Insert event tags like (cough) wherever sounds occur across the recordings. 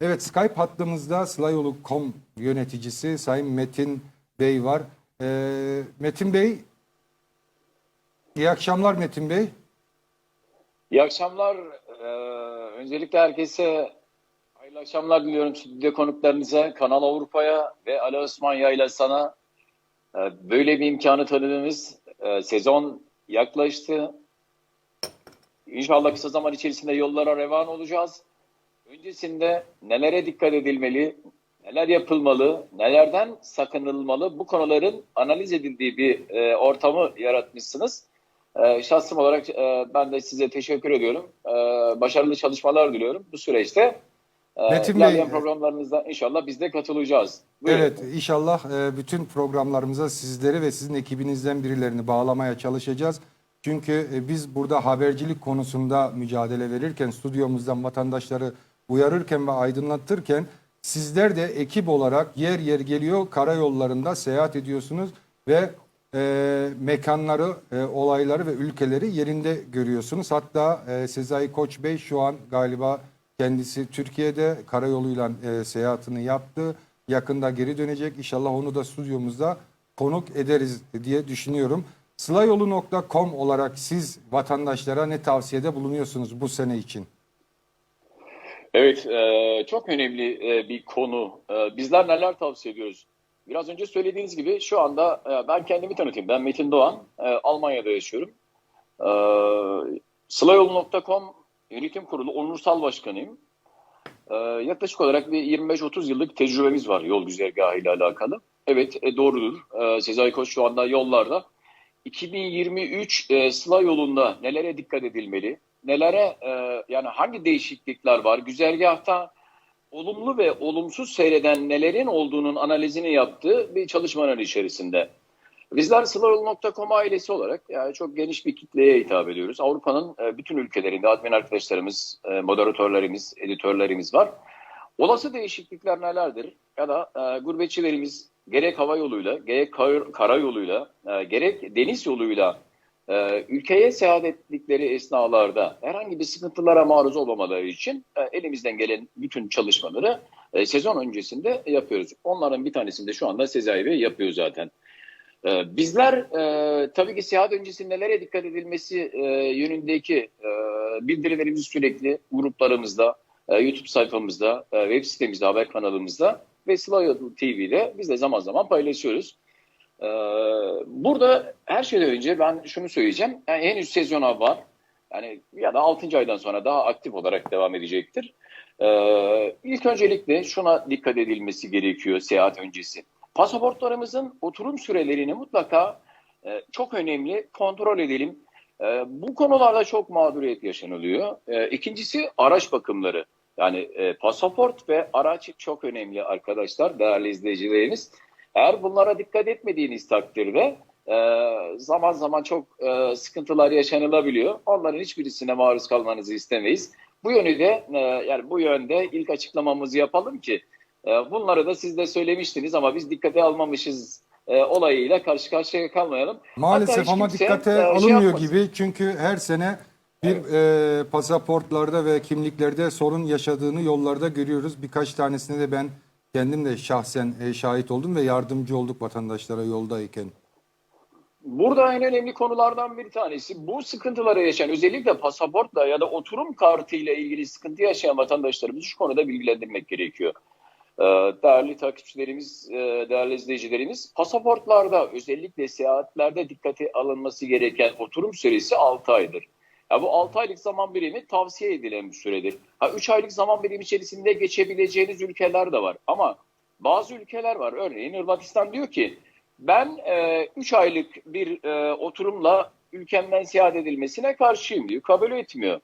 Evet Skype hattımızda Slayolu.com yöneticisi Sayın Metin Bey var. Ee, Metin Bey, iyi akşamlar Metin Bey. İyi akşamlar. Ee, öncelikle herkese hayırlı akşamlar diliyorum stüdyo konuklarınıza, Kanal Avrupa'ya ve Ali Osman Yayla sana. Ee, böyle bir imkanı tanıdığımız e, sezon yaklaştı. İnşallah kısa zaman içerisinde yollara revan olacağız. Öncesinde nelere dikkat edilmeli, neler yapılmalı, nelerden sakınılmalı bu konuların analiz edildiği bir e, ortamı yaratmışsınız. Ee, şahsım olarak e, ben de size teşekkür ediyorum. Ee, başarılı çalışmalar diliyorum bu süreçte. E, Metin Bey- programlarınızda inşallah biz de katılacağız. Buyurun. Evet inşallah e, bütün programlarımıza sizleri ve sizin ekibinizden birilerini bağlamaya çalışacağız. Çünkü e, biz burada habercilik konusunda mücadele verirken, stüdyomuzdan vatandaşları uyarırken ve aydınlatırken sizler de ekip olarak yer yer geliyor karayollarında seyahat ediyorsunuz ve e, mekanları, e, olayları ve ülkeleri yerinde görüyorsunuz. Hatta e, Sezai Koç Bey şu an galiba kendisi Türkiye'de karayoluyla e, seyahatini yaptı. Yakında geri dönecek. İnşallah onu da stüdyomuzda konuk ederiz diye düşünüyorum. Slayolu.com olarak siz vatandaşlara ne tavsiyede bulunuyorsunuz bu sene için? Evet, e, çok önemli e, bir konu. E, bizler neler tavsiye ediyoruz? Biraz önce söylediğiniz gibi şu anda e, ben kendimi tanıtayım. Ben Metin Doğan, e, Almanya'da yaşıyorum. E, Slayolu.com Yönetim Kurulu onursal başkanıyım. E, yaklaşık olarak bir 25-30 yıllık tecrübemiz var yol güzergahı ile alakalı. Evet, e, doğrudur. E, Sezai Koç şu anda yollarda. 2023 e, Sıla yolunda nelere dikkat edilmeli? Nelere e, yani hangi değişiklikler var? Güzergahta olumlu ve olumsuz seyreden nelerin olduğunun analizini yaptığı bir çalışmanın içerisinde. Bizler Slayol.com ailesi olarak yani çok geniş bir kitleye hitap ediyoruz. Avrupa'nın e, bütün ülkelerinde admin arkadaşlarımız, e, moderatörlerimiz, editörlerimiz var. Olası değişiklikler nelerdir? Ya da e, gurbetçilerimiz gerek hava yoluyla, gerek kar- karayoluyla, e, gerek deniz yoluyla e, ülkeye seyahat ettikleri esnalarda herhangi bir sıkıntılara maruz olmamaları için e, elimizden gelen bütün çalışmaları sezon öncesinde yapıyoruz. Onların bir tanesini de şu anda Sezai Bey yapıyor zaten. Bizler tabii ki seyahat öncesi nelere dikkat edilmesi yönündeki bildirilerimizi sürekli gruplarımızda, YouTube sayfamızda, web sitemizde, haber kanalımızda ve Slayo TV'de biz de zaman zaman paylaşıyoruz. Ee, burada her şeyden önce ben şunu söyleyeceğim. Yani henüz sezona var. Yani ya da 6. aydan sonra daha aktif olarak devam edecektir. Ee, ilk öncelikle şuna dikkat edilmesi gerekiyor seyahat öncesi. Pasaportlarımızın oturum sürelerini mutlaka e, çok önemli kontrol edelim. E, bu konularda çok mağduriyet yaşanılıyor. E, ikincisi araç bakımları. Yani e, pasaport ve araç çok önemli arkadaşlar, değerli izleyicilerimiz. Eğer bunlara dikkat etmediğiniz takdirde e, zaman zaman çok e, sıkıntılar yaşanılabiliyor. Onların hiçbirisine maruz kalmanızı istemeyiz. Bu yönü de e, yani bu yönde ilk açıklamamızı yapalım ki e, bunları da siz de söylemiştiniz ama biz dikkate almamışız e, olayıyla karşı karşıya kalmayalım. Maalesef ama dikkate e, şey alınmıyor yapmasın. gibi. Çünkü her sene bir e, pasaportlarda ve kimliklerde sorun yaşadığını yollarda görüyoruz. Birkaç tanesine de ben kendim de şahsen e, şahit oldum ve yardımcı olduk vatandaşlara yoldayken. Burada en önemli konulardan bir tanesi bu sıkıntıları yaşayan özellikle pasaportla ya da oturum kartıyla ilgili sıkıntı yaşayan vatandaşlarımızı şu konuda bilgilendirmek gerekiyor. Ee, Değerli takipçilerimiz, e, değerli izleyicilerimiz, pasaportlarda özellikle seyahatlerde dikkate alınması gereken oturum süresi 6 aydır. Ya bu 6 aylık zaman birimi tavsiye edilen bir süredir. Ha 3 aylık zaman birimi içerisinde geçebileceğiniz ülkeler de var. Ama bazı ülkeler var. Örneğin Hırvatistan diyor ki ben 3 aylık bir e, oturumla ülkemden seyahat edilmesine karşıyım diyor. Kabul etmiyor.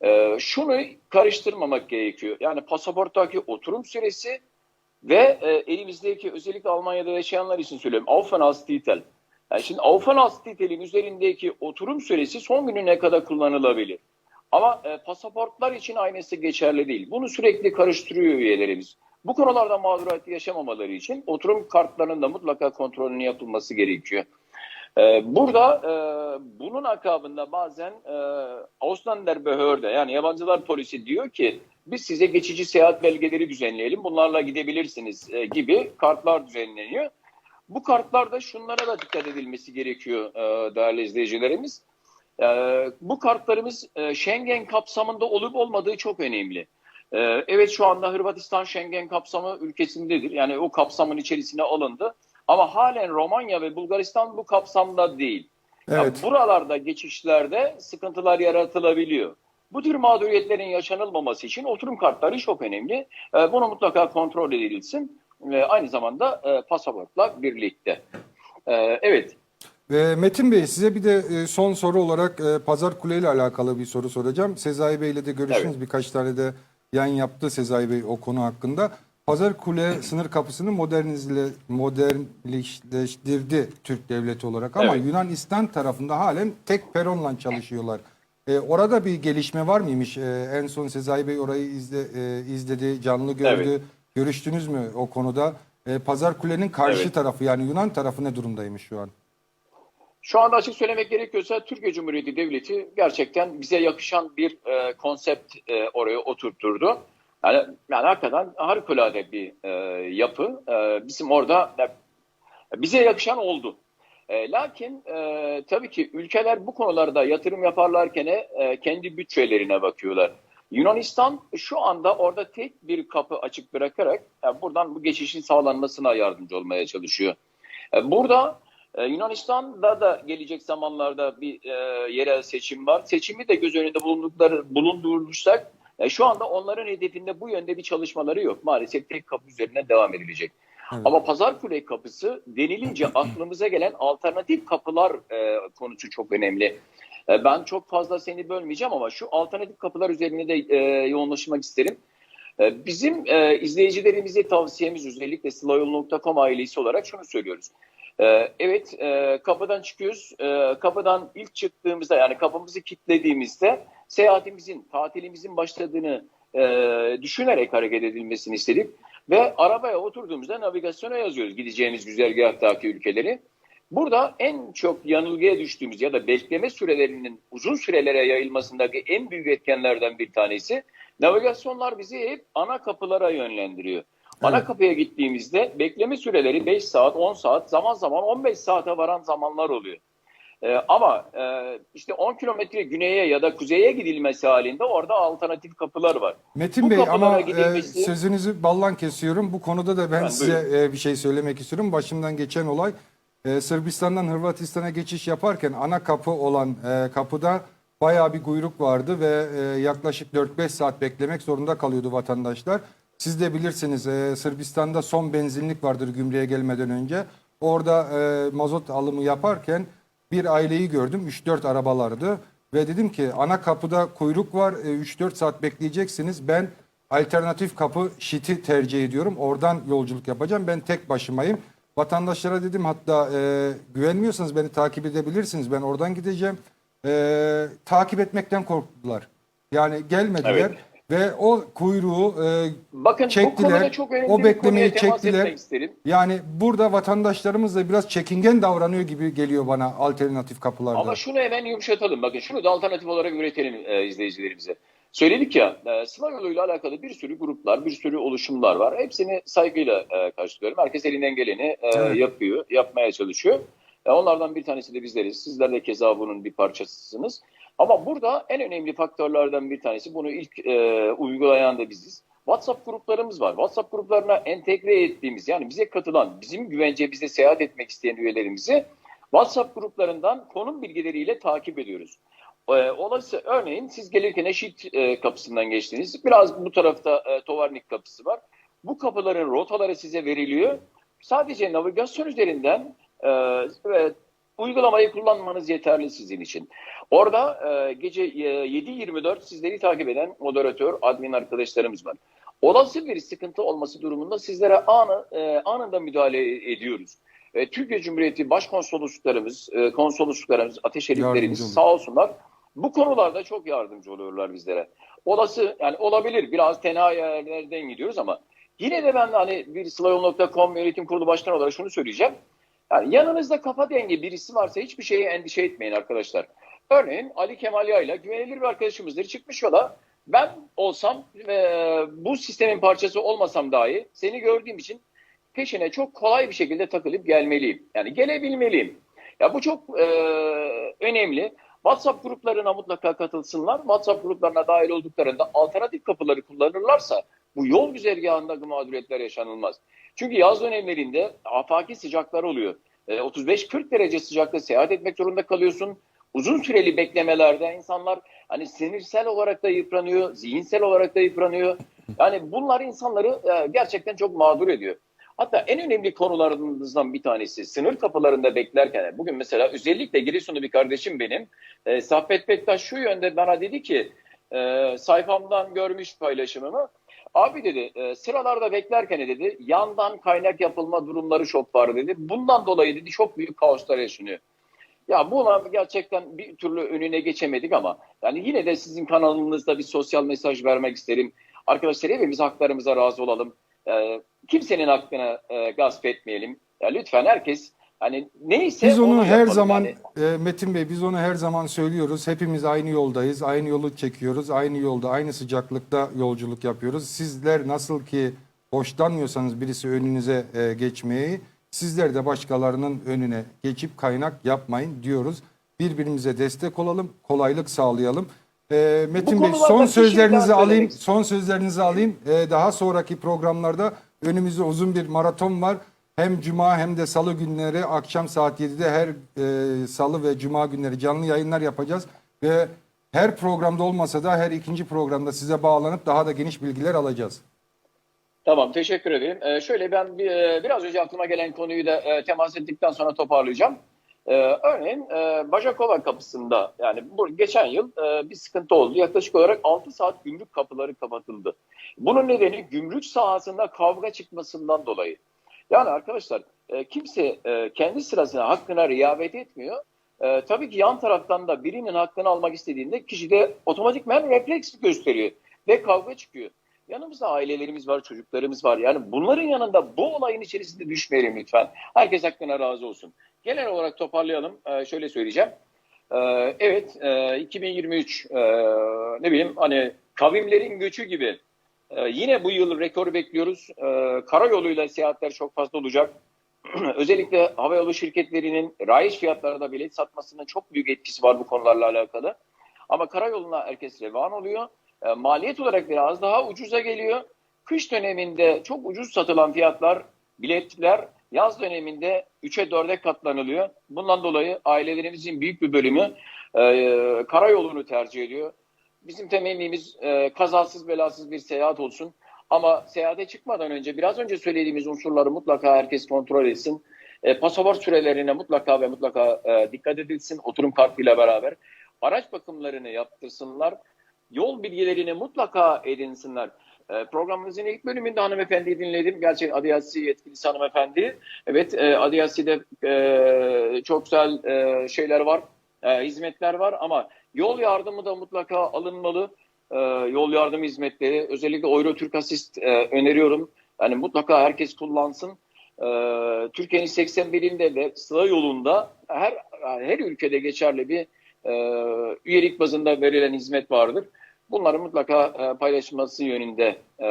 E, şunu karıştırmamak gerekiyor. Yani pasaporttaki oturum süresi ve e, elimizdeki özellikle Almanya'da yaşayanlar için söylüyorum. Aufenthaltstitel. Yani şimdi Aufenthaltstitel'in üzerindeki oturum süresi son gününe kadar kullanılabilir. Ama e, pasaportlar için aynısı geçerli değil. Bunu sürekli karıştırıyor üyelerimiz. Bu konularda mağduriyet yaşamamaları için oturum kartlarının da mutlaka kontrolünün yapılması gerekiyor. Ee, burada e, bunun akabında bazen e, Ausländerbehörde yani yabancılar polisi diyor ki biz size geçici seyahat belgeleri düzenleyelim bunlarla gidebilirsiniz e, gibi kartlar düzenleniyor. Bu kartlarda şunlara da dikkat edilmesi gerekiyor e, değerli izleyicilerimiz. E, bu kartlarımız e, Schengen kapsamında olup olmadığı çok önemli. E, evet şu anda Hırvatistan Schengen kapsamı ülkesindedir. Yani o kapsamın içerisine alındı. Ama halen Romanya ve Bulgaristan bu kapsamda değil. Evet. buralarda geçişlerde sıkıntılar yaratılabiliyor. Bu tür mağduriyetlerin yaşanılmaması için oturum kartları çok önemli. Bunu mutlaka kontrol edilsin. E, aynı zamanda e, pasaportla birlikte. E, evet. Ve Metin Bey size bir de e, son soru olarak e, Pazar Kule ile alakalı bir soru soracağım. Sezai Bey ile de görüştünüz. Evet. Birkaç tane de yayın yaptı Sezai Bey o konu hakkında. Pazar Kule sınır kapısını modernizle, modernleştirdi Türk devleti olarak ama Evet. Yunanistan tarafında halen tek peronla çalışıyorlar. E, orada bir gelişme var mıymış? E, en son Sezai Bey orayı izle, e, izledi, canlı gördü. Evet. Görüştünüz mü o konuda? E, Pazar Kule'nin karşı Evet. tarafı yani Yunan tarafı ne durumdaymış şu an? Şu anda açık söylemek gerekiyorsa Türkiye Cumhuriyeti Devleti gerçekten bize yakışan bir e, konsept e, oraya oturtturdu. Yani, yani hakikaten harikulade bir e, yapı. E, bizim orada e, bize yakışan oldu. E, lakin e, tabii ki ülkeler bu konularda yatırım yaparlarken e, kendi bütçelerine bakıyorlar. Yunanistan şu anda orada tek bir kapı açık bırakarak e, buradan bu geçişin sağlanmasına yardımcı olmaya çalışıyor. E, burada ee, Yunanistan'da da gelecek zamanlarda bir e, yerel seçim var. Seçimi de göz önünde bulundukları bulundurursak e, şu anda onların hedefinde bu yönde bir çalışmaları yok. Maalesef tek kapı üzerinden devam edilecek. Evet. Ama Pazarkule kapısı denilince (clears throat) aklımıza gelen alternatif kapılar e, konusu çok önemli. E, ben çok fazla seni bölmeyeceğim ama şu alternatif kapılar üzerine de e, yoğunlaşmak isterim. E, Bizim e, izleyicilerimize tavsiyemiz özellikle slayol.com ailesi olarak şunu söylüyoruz. Ee, Evet, e, kapıdan çıkıyoruz. E, Kapıdan ilk çıktığımızda yani kapımızı kilitlediğimizde seyahatimizin, tatilimizin başladığını e, düşünerek hareket edilmesini istedik. Ve arabaya oturduğumuzda navigasyona yazıyoruz gideceğimiz güzergahtaki ülkeleri. Burada en çok yanılgıya düştüğümüz ya da bekleme sürelerinin uzun sürelere yayılmasındaki en büyük etkenlerden bir tanesi navigasyonlar bizi hep ana kapılara yönlendiriyor. Ana Evet. kapıya gittiğimizde bekleme süreleri 5 saat, 10 saat, zaman zaman 15 saate varan zamanlar oluyor. Ee, ama e, işte 10 kilometre güneye ya da kuzeye gidilmesi halinde orada alternatif kapılar var. Metin Bu Bey kapılara ama e, gidilmesi- sözünüzü ballan kesiyorum. Bu konuda da ben Ha, size e, bir şey söylemek istiyorum. Başımdan geçen olay e, Sırbistan'dan Hırvatistan'a geçiş yaparken ana kapı olan e, kapıda bayağı bir kuyruk vardı ve e, yaklaşık 4-5 saat beklemek zorunda kalıyordu vatandaşlar. Siz de bilirsiniz e, Sırbistan'da son benzinlik vardır gümrüğe gelmeden önce. Orada e, mazot alımı yaparken bir aileyi gördüm. 3-4 arabalardı. Ve dedim ki ana kapıda kuyruk var. e, 3-4 saat bekleyeceksiniz. Ben alternatif kapı şiti tercih ediyorum. Oradan yolculuk yapacağım. Ben tek başımayım. Vatandaşlara dedim hatta e, güvenmiyorsanız beni takip edebilirsiniz. Ben oradan gideceğim. E, takip etmekten korktular. Yani gelmediler. Evet. Ve o kuyruğu e, Bakın Çektiler, çok önemli o beklemeyi çektiler. yani burada vatandaşlarımız da biraz çekingen davranıyor gibi geliyor bana alternatif kapılarda. Ama şunu hemen yumuşatalım. Bakın şunu da alternatif olarak üretelim e, izleyicilerimize. Söyledik ya e, sınav yoluyla alakalı bir sürü gruplar, bir sürü oluşumlar var. Hepsini saygıyla e, karşılıyorum. Herkes elinden geleni e, Evet. yapıyor, yapmaya çalışıyor. E, onlardan bir tanesi de bizleriz. Sizler de keza bunun bir parçasısınız. Ama burada en önemli faktörlerden bir tanesi, bunu ilk e, uygulayan da biziz. WhatsApp gruplarımız var. WhatsApp gruplarına entegre ettiğimiz yani bize katılan, bizim güvence bize seyahat etmek isteyen üyelerimizi WhatsApp gruplarından konum bilgileriyle takip ediyoruz. Ee, olası örneğin siz gelirken Eşit e, kapısından geçtiniz. Biraz bu tarafta e, Tovarnik kapısı var. Bu kapıların rotaları size veriliyor. Sadece navigasyon üzerinden e, ve uygulamayı kullanmanız yeterli sizin için. Orada e, gece e, 7-24 sizleri takip eden moderatör, admin arkadaşlarımız var. Olası bir sıkıntı olması durumunda sizlere anı, e, anında müdahale ediyoruz. E, Türkiye Cumhuriyeti başkonsolosluklarımız, e, konsolosluklarımız, ateş Yardımcı heriflerimiz oluyor. sağ olsunlar. Bu konularda çok yardımcı oluyorlar bizlere. Olası yani olabilir biraz tenha yerlerden gidiyoruz ama yine de ben hani bir slayol.com yönetim kurulu başkanı olarak şunu söyleyeceğim. Yani yanınızda kafa dengi birisi varsa hiçbir şeye endişe etmeyin arkadaşlar. Örneğin Ali Kemal Yayla güvenilir bir arkadaşımızdır. Çıkmış yola ben olsam ve bu sistemin parçası olmasam dahi seni gördüğüm için peşine çok kolay bir şekilde takılıp gelmeliyim. Yani gelebilmeliyim. Ya bu çok e, önemli. WhatsApp gruplarına mutlaka katılsınlar. WhatsApp gruplarına dahil olduklarında alternatif kapıları kullanırlarsa bu yol güzergahında mağduriyetler yaşanılmaz. Çünkü yaz dönemlerinde afaki sıcaklar oluyor. E, 35-40 derece sıcakta seyahat etmek zorunda kalıyorsun. Uzun süreli beklemelerde insanlar hani sinirsel olarak da yıpranıyor, zihinsel olarak da yıpranıyor. Yani bunlar insanları e, gerçekten çok mağdur ediyor. Hatta en önemli konularımızdan bir tanesi sınır kapılarında beklerken bugün mesela özellikle Giresunlu bir kardeşim benim e, Saffet Bektaş şu yönde bana dedi ki e, sayfamdan görmüş paylaşımımı abi dedi e, sıralarda beklerken dedi yandan kaynak yapılma durumları çok var dedi. Bundan dolayı dedi çok büyük kaoslar yaşanıyor. Ya buna gerçekten bir türlü önüne geçemedik ama yani yine de sizin kanalınızda bir sosyal mesaj vermek isterim. Arkadaşlar hepimiz haklarımıza razı olalım. Ee, kimsenin hakkını e, gasp etmeyelim. Ya lütfen herkes hani neyse Biz onu her yapalım zaman yani. e, Metin Bey biz onu her zaman söylüyoruz. Hepimiz aynı yoldayız. Aynı yolu çekiyoruz. Aynı yolda, aynı sıcaklıkta yolculuk yapıyoruz. Sizler nasıl ki hoşlanmıyorsanız birisi önünüze e, geçmeyi, sizler de başkalarının önüne geçip kaynak yapmayın diyoruz. Birbirimize destek olalım, kolaylık sağlayalım. E, Metin Bey son şey sözlerinizi daha alayım. Son sözlerinizi alayım. E, daha sonraki programlarda önümüzde uzun bir maraton var. Hem cuma hem de salı günleri akşam saat 7'de her e, salı ve cuma günleri canlı yayınlar yapacağız. Ve her programda olmasa da her ikinci programda size bağlanıp daha da geniş bilgiler alacağız. Tamam teşekkür ederim. Ee, şöyle ben bir, e, biraz önce aklıma gelen konuyu da e, temas ettikten sonra toparlayacağım. Ee, örneğin e, Bajakova kapısında yani bu geçen yıl e, bir sıkıntı oldu. Yaklaşık olarak 6 saat gümrük kapıları kapatıldı. Bunun nedeni gümrük sahasında kavga çıkmasından dolayı. Yani arkadaşlar e, kimse e, kendi sırasına hakkına riayet etmiyor. E, tabii ki yan taraftan da birinin hakkını almak istediğinde kişi de otomatikmen refleks gösteriyor ve kavga çıkıyor. Yanımızda ailelerimiz var, çocuklarımız var. Yani bunların yanında bu olayın içerisinde düşmeyelim lütfen. Herkes hakkına razı olsun. Genel olarak toparlayalım. Ee, şöyle söyleyeceğim. Ee, evet, e, 2023 e, ne bileyim hani kavimlerin göçü gibi e, yine bu yıl rekoru bekliyoruz. E, karayoluyla seyahatler çok fazla olacak. (clears throat) Özellikle havayolu şirketlerinin rayiç fiyatlarında bilet satmasının çok büyük etkisi var bu konularla alakalı. Ama karayoluna herkes revan oluyor. E, maliyet olarak biraz daha ucuza geliyor. Kış döneminde çok ucuz satılan fiyatlar, biletler yaz döneminde 3'e 4'e katlanılıyor. Bundan dolayı ailelerimizin büyük bir bölümü e, karayolunu tercih ediyor. Bizim temennimiz e, kazasız belasız bir seyahat olsun. Ama seyahate çıkmadan önce biraz önce söylediğimiz unsurları mutlaka herkes kontrol etsin. E, pasaport sürelerine mutlaka ve mutlaka e, dikkat edilsin oturum kartıyla beraber. Araç bakımlarını yaptırsınlar yol bilgilerini mutlaka edinsinler. E, programımızın ilk bölümünde hanımefendiyi dinledim. Gerçekten Adiyasi yetkilisi hanımefendi. Evet e, Adiyasi'de e, çok güzel e, şeyler var, e, hizmetler var ama yol yardımı da mutlaka alınmalı. Yol yardım hizmetleri özellikle Euro Türk Asist öneriyorum. Yani mutlaka herkes kullansın. Türkiye'nin 81'inde ve sıra yolunda her her ülkede geçerli bir e, üyelik bazında verilen hizmet vardır. Bunları mutlaka e, paylaşılması yönünde e,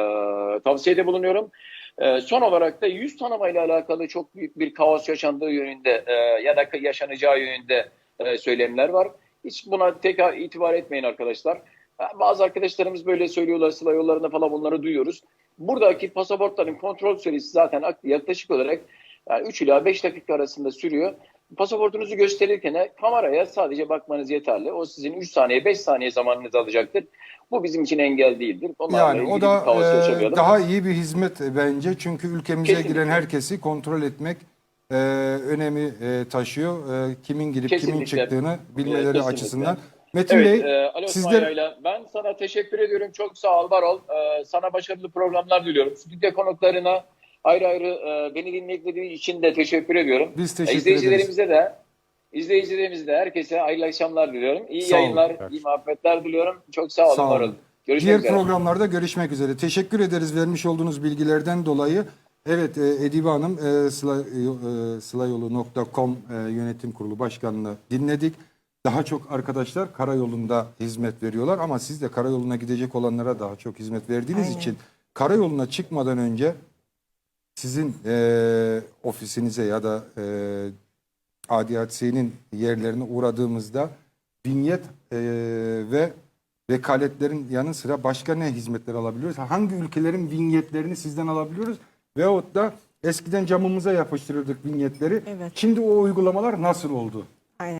tavsiyede bulunuyorum. E, son olarak da yüz tanımayla alakalı çok büyük bir kaos yaşandığı yönünde e, ya da yaşanacağı yönünde e, söylemler var. Hiç buna tekrar itibar etmeyin arkadaşlar. E, Bazı arkadaşlarımız böyle söylüyorlar sıla yollarında falan bunları duyuyoruz. Buradaki pasaportların kontrol süresi zaten yaklaşık olarak yani 3 ila 5 dakika arasında sürüyor. Pasaportunuzu gösterirken kameraya sadece bakmanız yeterli. O sizin 3 saniye 5 saniye zamanınızı alacaktır. Bu bizim için engel değildir. Onlarla Yani o da e, daha iyi bir hizmet bence. Çünkü ülkemize Kesinlikle. giren herkesi kontrol etmek e, önemi e, taşıyor. E, kimin girip kimin Kesinlikle. çıktığını bilmeleri Kesinlikle. açısından. Metin Evet, Bey e, Ali sizler- ben sana teşekkür ediyorum. Çok sağ ol, var ol. E, sana başarılı programlar diliyorum. Stüdyo konuklarına ayrı ayrı e, beni dinledikleri için de teşekkür ediyorum. biz E, teşekkür ederiz. İzleyicilerimize de izleyicilerimize de herkese hayırlı akşamlar diliyorum. İyi Sağ olun. yayınlar, iyi muhabbetler diliyorum. Çok sağ olun, Sağ var olun. olun. Görüşmek Diğer üzere. programlarda görüşmek üzere. Teşekkür ederiz vermiş olduğunuz bilgilerden dolayı. Evet e, Edibe Hanım e, sıla, sılayolu.com yönetim kurulu başkanını dinledik. Daha çok arkadaşlar karayolunda hizmet veriyorlar ama siz de karayoluna gidecek olanlara daha çok hizmet verdiğiniz Aynen. için karayoluna çıkmadan önce sizin e, ofisinize ya da e, ADHC'nin yerlerine uğradığımızda vinyet e, ve vekaletlerin yanı sıra başka ne hizmetler alabiliyoruz? Hangi ülkelerin vinyetlerini sizden alabiliyoruz? Veyahut da eskiden camımıza yapıştırırdık vinyetleri. Evet. Şimdi o uygulamalar nasıl oldu?